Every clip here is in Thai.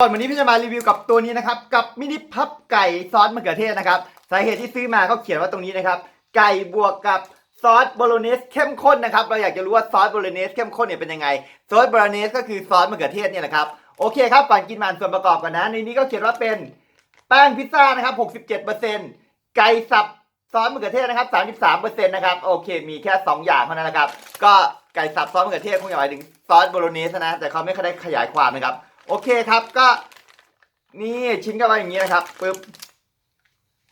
ก่อนวันนี้พี่จะมารีวิวกับตัวนี้นะครับ กับมินิพับไก่ซอสมะเขือเทศนะครับสาเหตุที่ซื้อมาเขาเขียนว่าตรงนี้นะครับ ไก่บวกกับซอสโบโลเนสเข้มข้นนะครับ เราอยากจะรู้ว่าซอสโบโลเนสเข้มข้นเนี่ยเป็นยังไงซอสโบโลเนสก็คือซอสมะเขือเทศเนี่ยแหละครับโอเคครับก่อนกินมาส่วนประกอบกันนะ ในนี้ก็เขียนว่าเป็นแป้งพิซซ่านะครับ 67%ไก่สับซอสมะเขือเทศนะครับ 33%นะครับโอเค มีแค่ 2 อย่างเท่านั้นนะครับ ก็ไก่สับซอสมะเขือเทศคงจะหมายถึงซอสโบโลเนสนะแต่เขาไม่ได้ขยายความนะครับ โอเคครับก็นี่ชิ้นก็ไปอย่างนี้นะครับปึ๊บ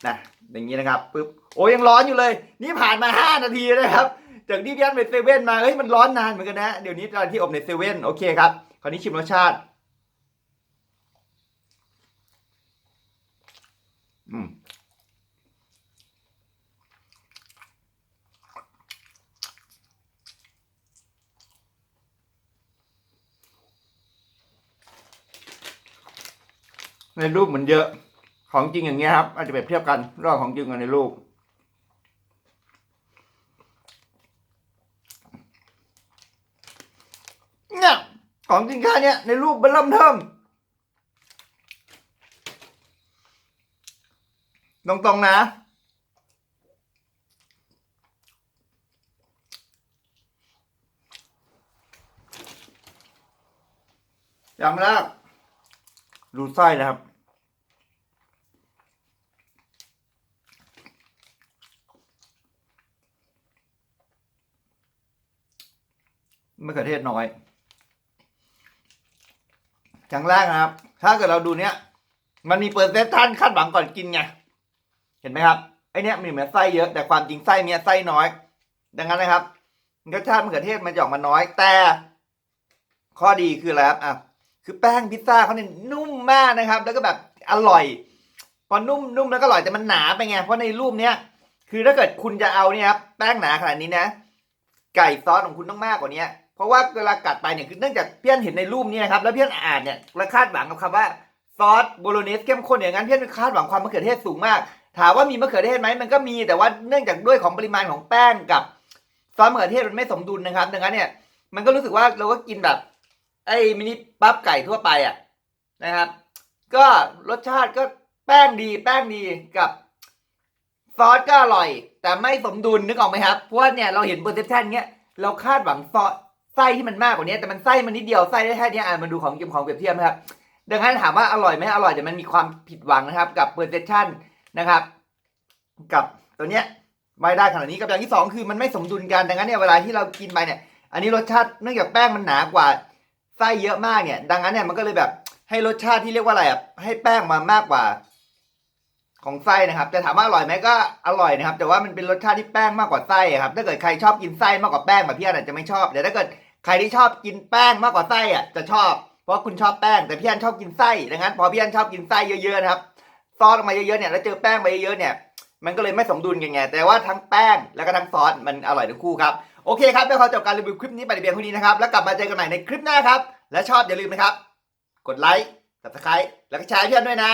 นะอย่างนี้นะครับปึ๊บโอ้ยังร้อนอยู่เลย นี่ผ่านมา 5 นาทีนะครับจากที่พี่อันไปเซเว่นมาเฮ้ยมันร้อนนานเหมือนกันนะเดี๋ยวนี้ตอนที่อบในเซเว่นโอเคครับคราวนี้ชิมรสชาติ อืม ในรูปเหมือนเยอะ ของจริงอย่างเงี้ยครับอาจจะเปรียบเทียบกันระหว่างของจริงกับในรูป เนี่ยของจริงแค่เนี้ยในรูปมันเริ่มเทิมตรงๆนะอย่างแรกดูไส้นะครับ มะเขือเทศน้อยอย่างแรกนะครับ ถ้าเกิดเราดูเนี้ย มันมีเปอร์เซ็นต์ท่านคาดหวังก่อนกินไง เห็นไหมครับ ไอเนี้ยมีเหมือนไส้เยอะ แต่ความจริงไส้เนี้ยไส้น้อย ดังนั้นนะครับ รสชาติมะเขือเทศมันจะออกมาน้อย แต่ ข้อดีคืออะไรครับ อะ คือแป้งพิซซ่าเขาเนี่ยนุ่มมากนะครับ แล้วก็แบบอร่อย พอนุ่มนุ่มแล้วก็อร่อยแต่มันหนาไปไง เพราะในรูปเนี้ย คือถ้าเกิดคุณจะเอาเนี่ยครับ แป้งหนาขนาดนี้นะ ไก่ซอสของคุณต้องมากกว่านี้ เพราะว่าเวลากัดไปเนี่ยคือเนื่องจากเพี่อนเห็นในรูปนี้นะครับแล้วเพี่อนอ่านเนี่ยแล้วคาดหวังกับคำว่าซอสโบโลเนสเข้มข้นอย่างนั้นเพี่อนคาดหวังความมะเขือเทศสูงมาก ถามว่ามีมะเขือเทศไหมมันก็มีแต่ว่าเนื่องจากด้วยของปริมาณของแป้งกับซอสมะเขือเทศมันไม่สมดุลนะครับดังนั้นเนี่ยมันก็รู้สึกว่าเราก็กินแบบไอ้มินิปั๊บไก่ทั่วไปอะนะครับ ก็รสชาติก็แป้งดีแป้งดีกับซอสก็อร่อย แต่ไม่สมดุลนึกออกไหมครับเพราะว่าเนี่ยเราเห็นเปอร์เซพชันเงี้ยเราคาดหวังซอส ไส้ที่มันมากกว่านี้ แต่มันไส้มันนิดเดียวไส้ได้แค่เนี้ยอะมาดูของกิมของเปรียบเทียบนะครับดังนั้นถามว่าอร่อยไหมอร่อยแต่มันมีความผิดหวังนะครับ กับเปอร์เซชันนะครับ กับตัวเนี้ยไม่ได้ขนาดนี้กับอย่างที่สองคือมันไม่สมดุลกันดังนั้นเนี่ยเวลาที่เรากินไปเนี่ย อันนี้รสชาติเนื่องจากแป้งมันหนากว่าไส้เยอะมากเนี่ย ดังนั้นเนี่ยมันก็เลยแบบให้รสชาติที่เรียกว่าอะไรอะให้แป้งมามากกว่า ของไส้นะครับแต่ถามว่าอร่อยไหมก็อร่อยนะครับ แต่ว่ามันเป็นรสชาติที่แป้งมากกว่าไส้ครับถ้าเกิดใครชอบกินไส้มากกว่าแป้งแบบพี่อาจจะไม่ชอบแต่ถ้าเกิด ใครที่ชอบกินแป้งมากกว่าไส้อะจะชอบ เพราะคุณชอบแป้งแต่พี่อันชอบกินไส้ดังนั้นพอพี่อันชอบกินไส้เยอะๆนะครับซอสออกมาเยอะๆเนี่ยแล้วเจอแป้งไปเยอะๆเนี่ยมันก็เลยไม่สมดุลกันไงแต่ว่าทั้งแป้งแล้วก็ทั้งซอสมันอร่อยทั้งคู่ครับโอเคครับเดี๋ยวขอจบการรีวิวคลิปนี้ไปแต่เพียงเท่านี้นะครับแล้วกลับมาเจอกันใหม่ในคลิปหน้าครับและชอบอย่าลืมนะครับ กดไลค์ subscribe แล้วก็แชร์เพื่อนด้วยนะ